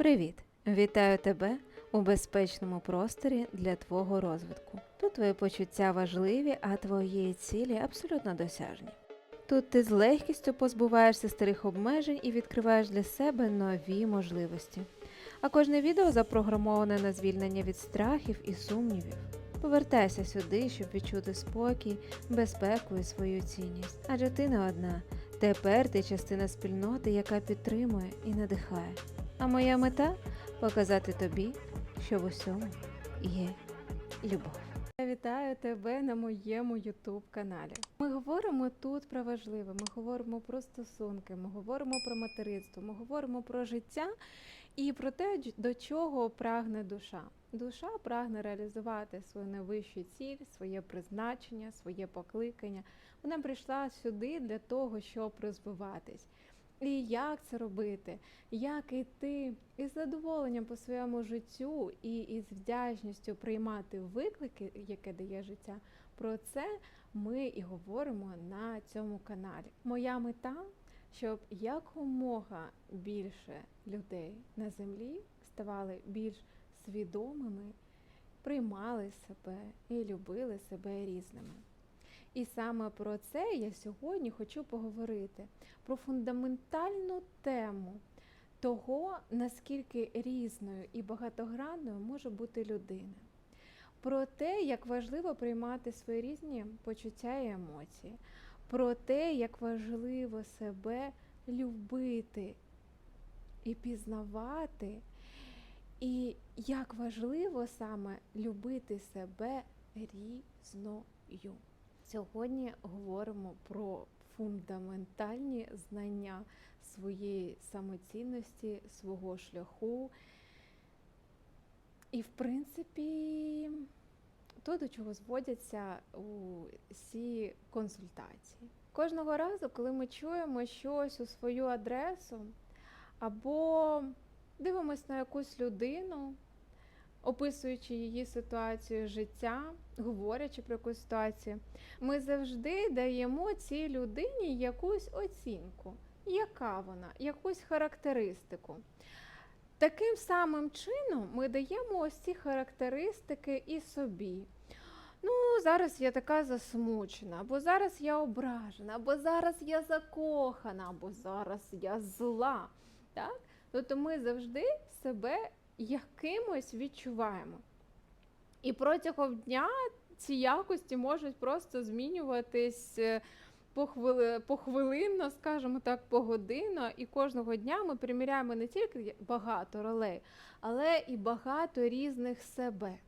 Привіт! Вітаю тебе у безпечному просторі для твого розвитку. Тут твої почуття важливі, а твої цілі абсолютно досяжні. Тут ти з легкістю позбуваєшся старих обмежень і відкриваєш для себе нові можливості. А кожне відео запрограмоване на звільнення від страхів і сумнівів. Повертайся сюди, щоб відчути спокій, безпеку і свою цінність. Адже ти не одна. Тепер ти частина спільноти, яка підтримує і надихає. А моя мета показати тобі, що в усьому є любов. Я вітаю тебе на моєму YouTube каналі. Ми говоримо тут про важливе, ми говоримо про стосунки, ми говоримо про материнство, ми говоримо про життя і про те, до чого прагне душа. Душа прагне реалізувати свою найвищу ціль, своє призначення, своє покликання. Вона прийшла сюди для того, щоб розвиватись. І як це робити? Як іти із задоволенням по своєму життю і із вдячністю приймати виклики, яке дає життя. Про це ми і говоримо на цьому каналі. Моя мета, щоб якомога більше людей на землі ставали більш свідомими, приймали себе і любили себе різними. І саме про це я сьогодні хочу поговорити. Про фундаментальну тему того, наскільки різною і багатогранною може бути людина, про те, як важливо приймати свої різні почуття і емоції, про те, як важливо себе любити і пізнавати, і як важливо саме любити себе різною. Сьогодні говоримо про фундаментальні знання своєї самоцінності, свого шляху. І, в принципі, то, до чого зводяться усі консультації. Кожного разу, коли ми чуємо щось у свою адресу, або дивимося на якусь людину, описуючи її ситуацію життя, говорячи про якусь ситуацію, ми завжди даємо цій людині якусь оцінку. Яка вона, якусь характеристику. Таким самим чином ми даємо ось ці характеристики і собі. Ну, зараз я така засмучена, або зараз я ображена, або зараз я закохана, або зараз я зла. Так? Тобто ми завжди себе якимось відчуваємо. І протягом дня ці якості можуть просто змінюватись е, похвили- похвилинно, скажімо так, погодинно. І кожного дня ми приміряємо не тільки багато ролей, але і багато різних себе.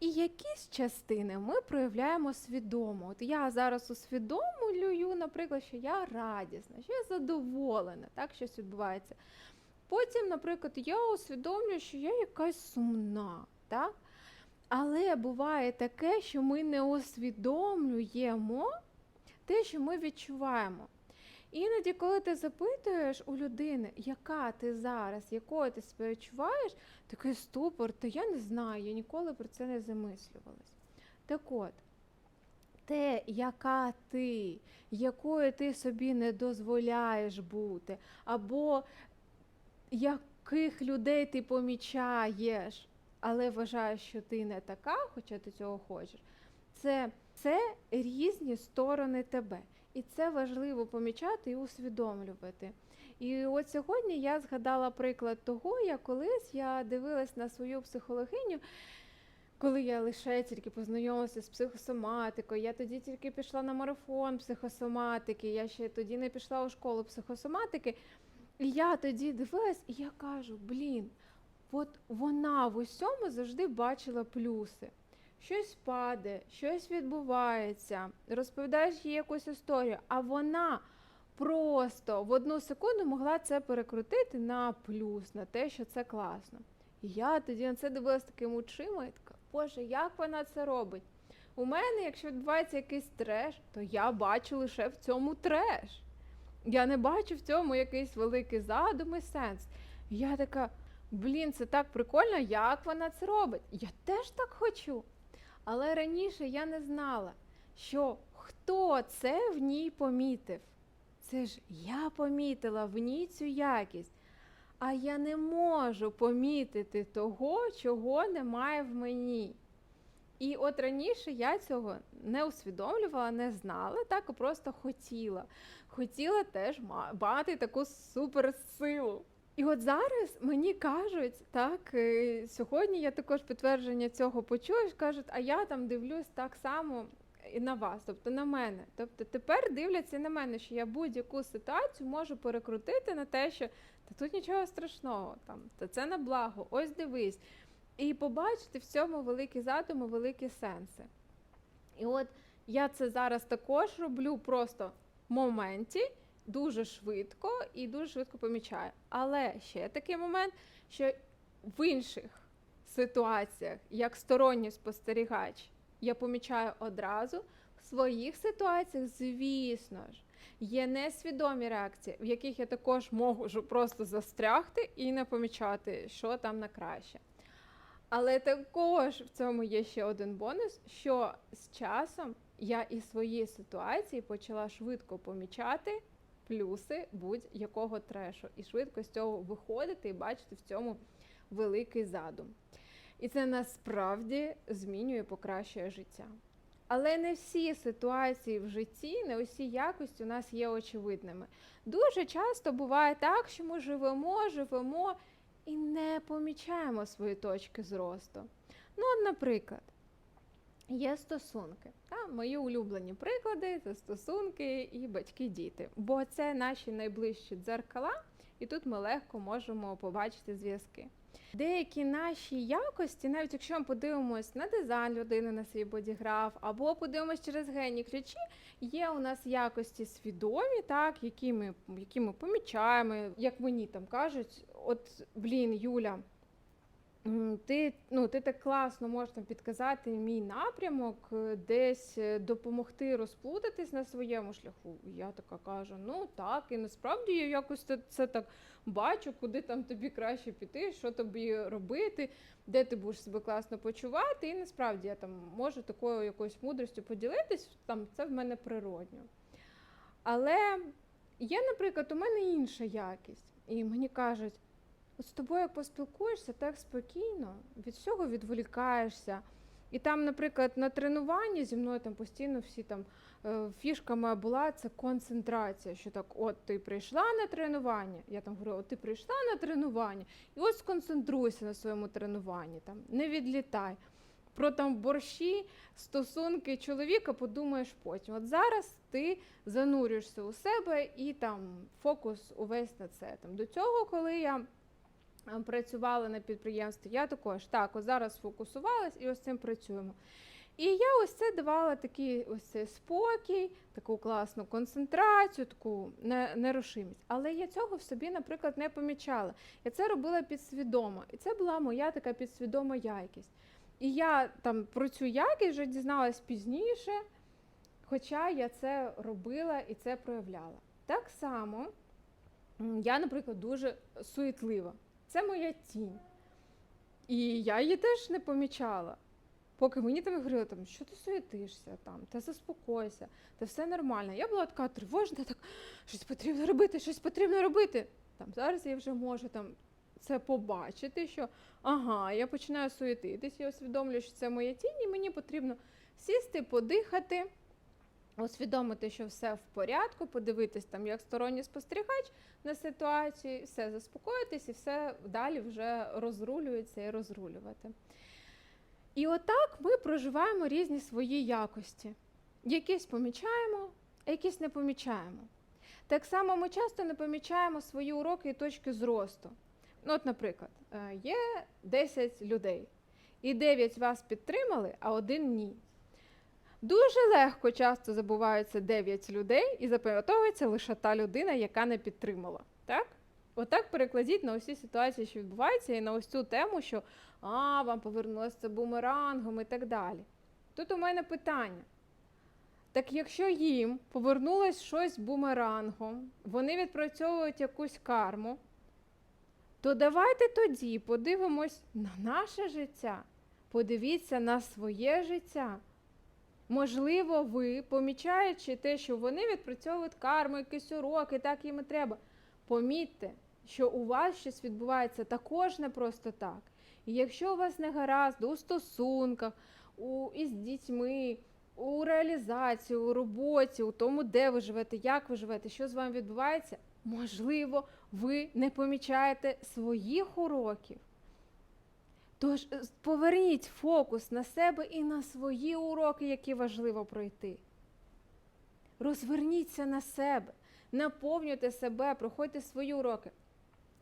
І якісь частини ми проявляємо свідомо. От я зараз усвідомлюю, наприклад, що я радісна, що я задоволена, так щось відбувається. Потім, наприклад, я усвідомлюю, що я якась сумна, так? Але буває таке, що ми не усвідомлюємо те, що ми відчуваємо. Іноді, коли ти запитуєш у людини, яка ти зараз, якою ти себе відчуваєш, такий ступор, то я не знаю, я ніколи про це не замислювалась. Так от, те, яка ти, якою ти собі не дозволяєш бути, або яких людей ти помічаєш, але вважаєш, що ти не така, хоча ти цього хочеш, це, це різні сторони тебе. І це важливо помічати і усвідомлювати. І от сьогодні я згадала приклад того, як колись я дивилась на свою психологиню, коли я лише тільки познайомилася з психосоматикою, я тоді тільки пішла на марафон психосоматики, я ще тоді не пішла у школу психосоматики. І я тоді дивилась, і я кажу: блін, от вона в усьому завжди бачила плюси. Щось падає, щось відбувається, розповідаєш їй якусь історію, а вона просто в одну секунду могла це перекрутити на плюс, на те, що це класно. І я тоді на це дивилась такими очима і така, Боже, як вона це робить? У мене, якщо відбувається якийсь треш, то я бачу лише в цьому треш. Я не бачу в цьому якийсь великий задум і сенс. Я така, блін, це так прикольно, як вона це робить. Я теж так хочу. Але раніше я не знала, що хто це в ній помітив. Це ж я помітила в ній цю якість. а я не можу помітити того, чого немає в мені. І от раніше я цього не усвідомлювала, не знала, так просто хотіла. Хотіла теж мати таку суперсилу. І от зараз мені кажуть, так, е, сьогодні я також підтвердження цього почула, кажуть, а я там дивлюсь так само і на вас, тобто на мене. Тобто тепер дивляться на мене, що я будь-яку ситуацію можу перекрутити на те, що та тут нічого страшного, там, та це на благо, ось дивись. І побачити в цьому великі задуми, великі сенси. І от я це зараз також роблю просто моменті, дуже швидко і дуже швидко помічаю. Але ще такий момент, що в інших ситуаціях, як сторонній спостерігач, я помічаю одразу. В своїх ситуаціях, звісно ж, є несвідомі реакції, в яких я також можу просто застрягти і не помічати, що там на краще. Але також в цьому є ще один бонус, що з часом я і свої ситуації почала швидко помічати плюси будь-якого трешу, і швидко з цього виходити і бачити в цьому великий задум. І це насправді змінює, покращує життя. Але не всі ситуації в житті, не усі якості у нас є очевидними. Дуже часто буває так, що ми живемо, живемо і не помічаємо свої точки зросту. Ну, наприклад, є стосунки. Та, мої улюблені приклади це стосунки і батьки-діти, бо це наші найближчі дзеркала, і тут ми легко можемо побачити зв'язки. Деякі наші якості, навіть якщо ми подивимось на дизайн людини, на свій бодіграф, або подивимось через генні ключі, є у нас якості свідомі, так, які ми, які ми помічаємо, як мені там кажуть, от блін, Юля. Ти, ну, ти так класно можеш там підказати мій напрямок, е, десь е, допомогти розплутатись на своєму шляху. І Я така кажу, ну так, і насправді я якось це, це так бачу, куди там тобі краще піти, що тобі робити, де ти будеш себе класно почувати. І насправді я там можу такою якоюсь мудростю поділитись, там це в мене природньо. Але є, наприклад, у мене інша якість, і мені кажуть, от з тобою поспілкуєшся так спокійно, від всього відволікаєшся. І там, наприклад, на тренуванні зі мною там постійно всі там е, фішка моя була це концентрація. Що так, от ти прийшла на тренування. Я там говорю, от ти прийшла на тренування, і от сконцентруйся на своєму тренуванні, там не відлітай. Про там борщі, стосунки чоловіка подумаєш потім. От зараз ти занурюєшся у себе і там фокус увесь на це. Там до цього, коли я е, працювала на підприємстві, я також так, от зараз сфокусувалась і ось цим працюємо. І я ось це давала такий ось цей спокій, таку класну концентрацію, таку нерушимість. Але я цього в собі, наприклад, не помічала. Я це робила підсвідомо. І це була моя така підсвідома якість. І я там про цю якість вже дізналась пізніше, хоча я це робила і це проявляла. Так само я, наприклад, дуже суетлива. Це моя тінь. І я її теж не помічала. Поки мені там говорили, там, що ти суетишся, там, та заспокойся, та все нормально. Я була така тривожна, так щось потрібно робити, щось потрібно робити. Там, зараз я вже можу там, це побачити, що ага, я починаю суетитись, я усвідомлюю, що це моя тінь, і мені потрібно сісти, подихати, усвідомити, що все в порядку, подивитись там як сторонній спостерігач на ситуацію, все заспокоїтись і все далі вже розрулюється і розрулювати. І отак ми проживаємо різні свої якості. Якісь помічаємо, а якісь не помічаємо. Так само ми часто не помічаємо свої уроки і точки зросту. Ну, от, наприклад, е, є 10 людей, і 9 вас підтримали, а один ні. Дуже легко часто забуваються 9 людей і запам'ятовується лише та людина, яка не підтримала. Так? Отак перекладіть на усі ситуації, що відбуваються, і на ось цю тему, що а, вам повернулося бумерангом і так далі. Тут у мене питання. Так якщо їм повернулось щось бумерангом, вони відпрацьовують якусь карму, то давайте тоді подивимось на наше життя, подивіться на своє життя. Можливо, ви, помічаючи те, що вони відпрацьовують карму, якісь уроки, так їм і треба. Помітьте, що у вас щось відбувається також не просто так. І якщо у вас не гаразд у стосунках, у, із дітьми, у реалізації, у роботі, у тому, де ви живете, як ви живете, що з вами відбувається, можливо, ви не помічаєте своїх уроків. Тож е, поверніть фокус на себе і на свої уроки, які важливо пройти. Розверніться на себе, наповнюйте себе, проходьте свої уроки.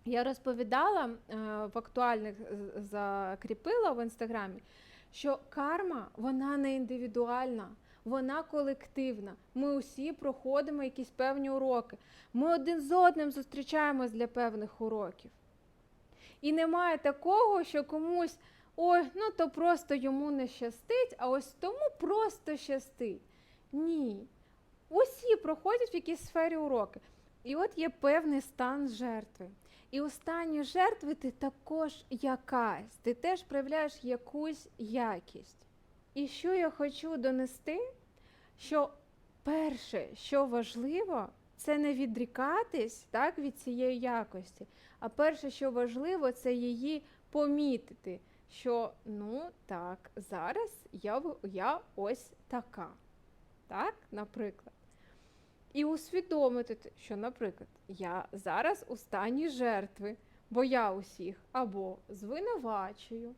Я розповідала е, в актуальних закріпила в інстаграмі, що карма вона не індивідуальна, вона колективна. Ми усі проходимо якісь певні уроки. Ми один з одним зустрічаємось для певних уроків. І немає такого, що комусь ой, ну то просто йому не щастить, а ось тому просто щастить. Ні. Усі проходять в якійсь сфері уроки. І от є певний стан жертви. І у стані жертви ти також якась, ти теж проявляєш якусь якість. І що я хочу донести, що перше, що важливо, це не відрікатись так, від цієї якості, а перше, що важливо, це її помітити, що ну так, зараз я, я ось така. Так, наприклад. І усвідомити, що, наприклад, я зараз у стані жертви, бо я усіх або звинувачую,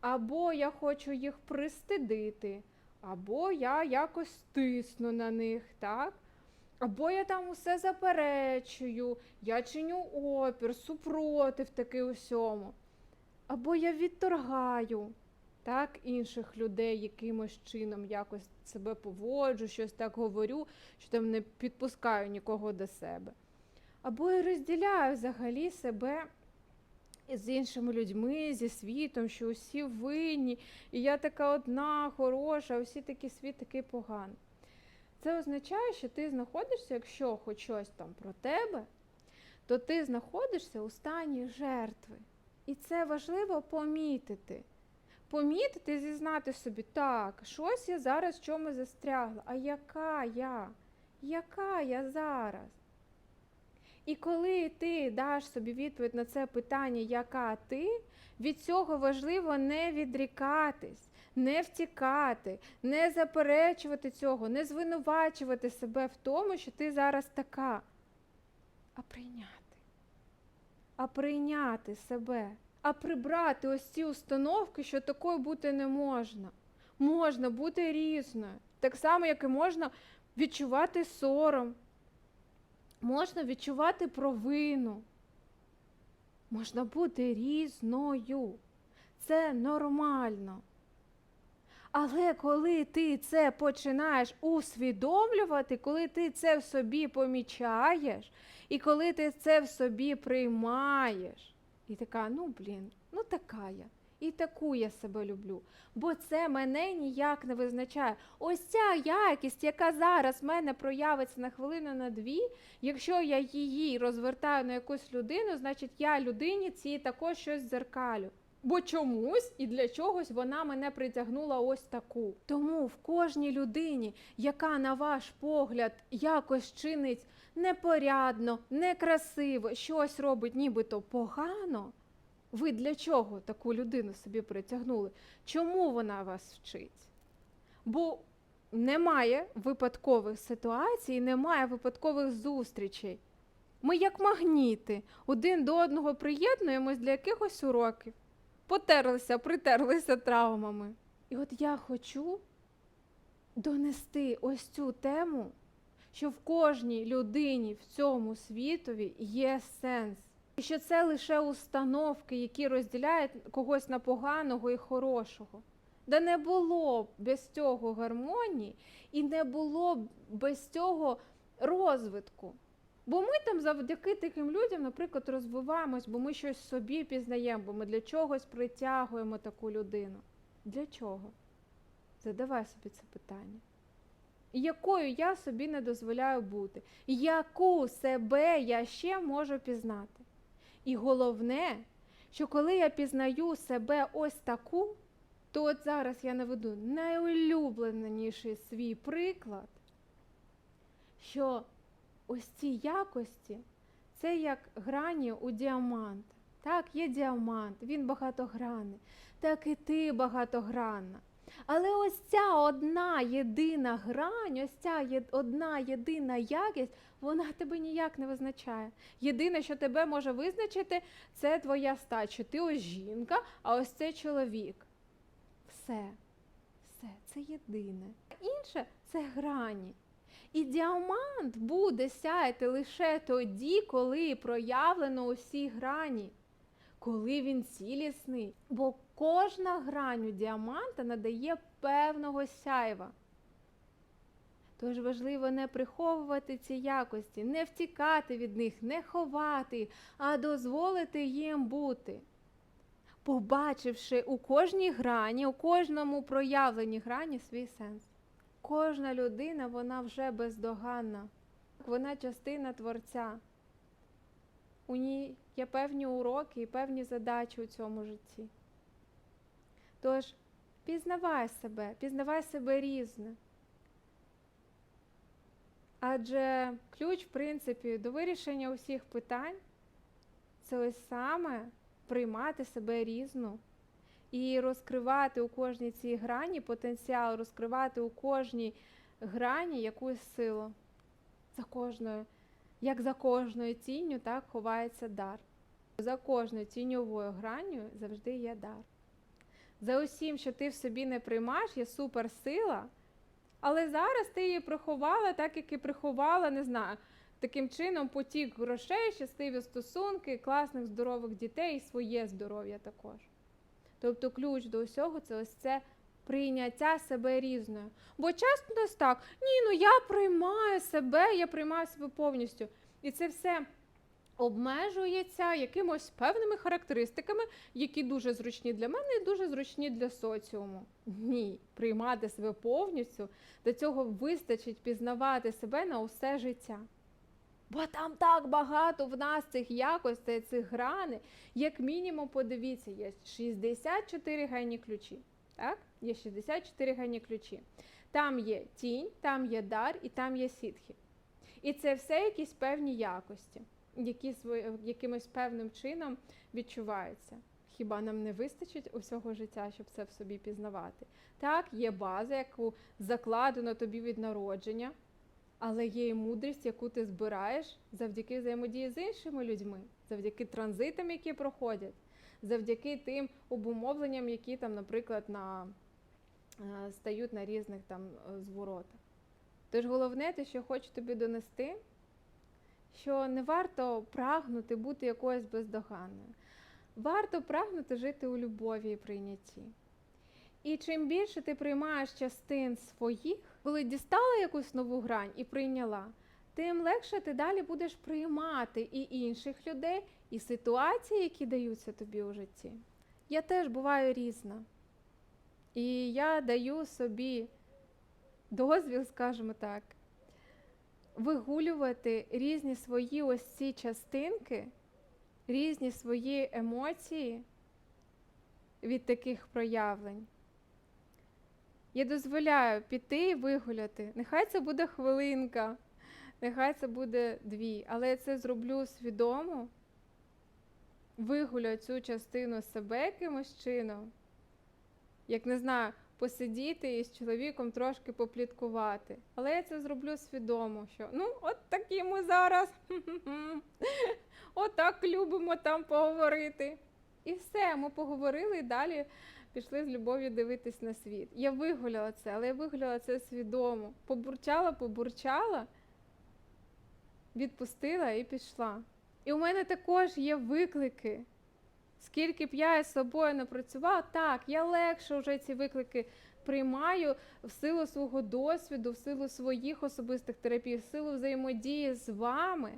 або я хочу їх пристидити, або я якось тисну на них, так? Або я там усе заперечую, я чиню опір, супротив таки усьому. Або я відторгаю так, інших людей якимось чином якось себе поводжу, щось так говорю, що там не підпускаю нікого до себе. Або я розділяю взагалі себе з іншими людьми, зі світом, що усі винні, і я така одна хороша, а усі такі світ такий поганий. Це означає, що ти знаходишся, якщо хоч щось там про тебе, то ти знаходишся у стані жертви. І це важливо помітити. Помітити, зізнати собі, так, щось я зараз в чому застрягла. А яка я? Яка я зараз? І коли ти даш собі відповідь на це питання, яка ти, від цього важливо не відрікатись, не втікати, не заперечувати цього, не звинувачувати себе в тому, що ти зараз така, а прийняти. А прийняти себе, а прибрати ось ці установки, що такою бути не можна. Можна бути різною. Так само, як і можна відчувати сором, можна відчувати провину. Можна бути різною. Це нормально. Але коли ти це починаєш усвідомлювати, коли ти це в собі помічаєш, і коли ти це в собі приймаєш, і така, ну блін, ну така я. І таку я себе люблю. Бо це мене ніяк не визначає. Ось ця якість, яка зараз в мене проявиться на хвилину на дві, якщо я її розвертаю на якусь людину, значить я людині цій також щось дзеркалю. Бо чомусь і для чогось вона мене притягнула ось таку. Тому в кожній людині, яка, на ваш погляд, якось чинить непорядно, некрасиво, щось робить нібито погано. Ви для чого таку людину собі притягнули? Чому вона вас вчить? Бо немає випадкових ситуацій, немає випадкових зустрічей. Ми, як магніти, один до одного приєднуємось для якихось уроків. Потерлися, притерлися травмами. І от я хочу донести ось цю тему, що в кожній людині в цьому світові є сенс. І що це лише установки, які розділяють когось на поганого і хорошого. Да не було б без цього гармонії і не було б без цього розвитку. Бо ми там завдяки таким людям, наприклад, розвиваємось, бо ми щось собі пізнаємо, бо ми для чогось притягуємо таку людину. Для чого? Задавай собі це питання. Якою я собі не дозволяю бути? Яку себе я ще можу пізнати? І головне, що коли я пізнаю себе ось таку, то от зараз я наведу найулюбленіший свій приклад, що ось ці якості Це як грані у діаманта. Так, є діамант, він багатогранний, так і ти багатогранна. Але ось ця одна єдина грань, ось ця є- одна єдина якість, вона тебе ніяк не визначає. Єдине, що тебе може визначити, це твоя що ти ось жінка, а ось це чоловік. Все, все, це єдине. Інше це грані. І діамант буде сяяти лише тоді, коли проявлено усі грані, коли він цілісний. Бо кожна грань у діаманта надає певного сяйва. Тож важливо не приховувати ці якості, не втікати від них, не ховати, а дозволити їм бути. Побачивши у кожній грані, у кожному проявленні грані свій сенс. Кожна людина, вона вже бездоганна. Вона частина творця. У ній є певні уроки і певні задачі у цьому житті. Тож пізнавай себе, пізнавай себе різне. Адже ключ, в принципі, до вирішення усіх питань це ось саме приймати себе різну і розкривати у кожній цій грані потенціал, розкривати у кожній грані якусь силу. За кожною, як за кожною тінню, так ховається дар. За кожною тіньовою гранню завжди є дар. За усім, що ти в собі не приймаєш, є суперсила, але зараз ти її приховала, так як і приховала, не знаю, таким чином потік грошей, щасливі стосунки, класних здорових дітей і своє здоров'я також. Тобто ключ до усього це ось це прийняття себе різною. Бо часто нас так, ні, ну я приймаю себе, я приймаю себе повністю. І це все обмежується якимось певними характеристиками, які дуже зручні для мене і дуже зручні для соціуму. Ні, приймати себе повністю, до цього вистачить пізнавати себе на усе життя. Бо там так багато в нас цих якостей, цих грани. Як мінімум, подивіться, є 64 гені ключі. Так? Є 64 гені ключі. Там є тінь, там є дар і там є сітхи. І це все якісь певні якості, які якимось певним чином відчуваються. Хіба нам не вистачить усього життя, щоб це в собі пізнавати? Так, є база, яку закладено тобі від народження, але є і мудрість, яку ти збираєш завдяки взаємодії з іншими людьми, завдяки транзитам, які проходять, завдяки тим обумовленням, які там, наприклад, на, е, стають на різних там е, зворотах. Тож головне, те, що хочу тобі донести, що не варто прагнути бути якоюсь бездоганною. Варто прагнути жити у любові і прийнятті. І чим більше ти приймаєш частин своїх, коли дістала якусь нову грань і прийняла, тим легше ти далі будеш приймати і інших людей, і ситуації, які даються тобі у житті. Я теж буваю різна. І я даю собі дозвіл, скажімо так, вигулювати різні свої ось ці частинки, різні свої емоції від таких проявлень. Я дозволяю піти і вигуляти. Нехай це буде хвилинка, нехай це буде дві, але я це зроблю свідомо, вигуляю цю частину себе якимось чином, як не знаю, посидіти і з чоловіком трошки попліткувати. Але я це зроблю свідомо, що ну, от такі ми зараз. Отак любимо там поговорити. І все, ми поговорили і далі пішли з любов'ю дивитись на світ. Я вигуляла це, але я вигуляла це свідомо. Побурчала, побурчала, відпустила і пішла. І у мене також є виклики. Скільки б я із собою не працювала, так, я легше вже ці виклики приймаю в силу свого досвіду, в силу своїх особистих терапій, в силу взаємодії з вами.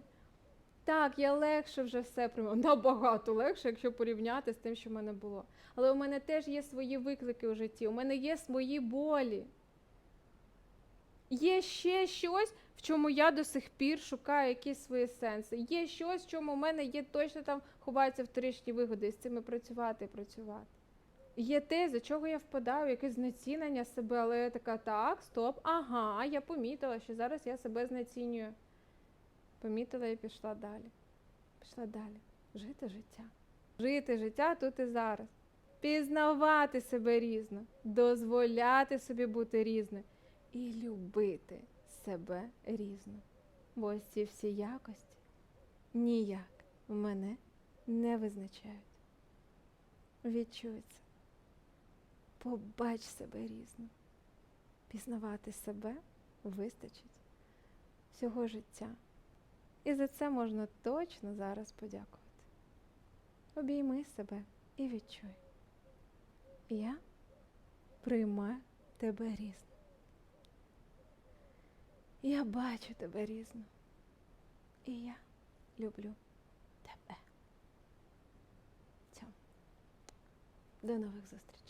Так, я легше вже все приймаю. Набагато легше, якщо порівняти з тим, що в мене було. Але у мене теж є свої виклики у житті, у мене є свої болі. Є ще щось, в чому я до сих пір шукаю якісь свої сенси. Є щось, в чому в мене є точно там ховаються вторичні вигоди, і з цими працювати і працювати. Є те, за чого я впадаю, якесь знецінення себе, але я така, так, стоп, ага, я помітила, що зараз я себе знецінюю. Помітила і пішла далі. пішла далі. Жити життя. Жити життя тут і зараз. Пізнавати себе різно, дозволяти собі бути різною і любити себе різно. Бо ось ці всі якості ніяк мене не визначають. Відчуй це. Побач себе різно. Пізнавати себе вистачить всього життя. І за це можна точно зараз подякувати. Обійми себе і відчуй. Я приймаю тебе різно. Я бачу тебе різно. І я люблю тебе. Цьому. До нових зустрічей.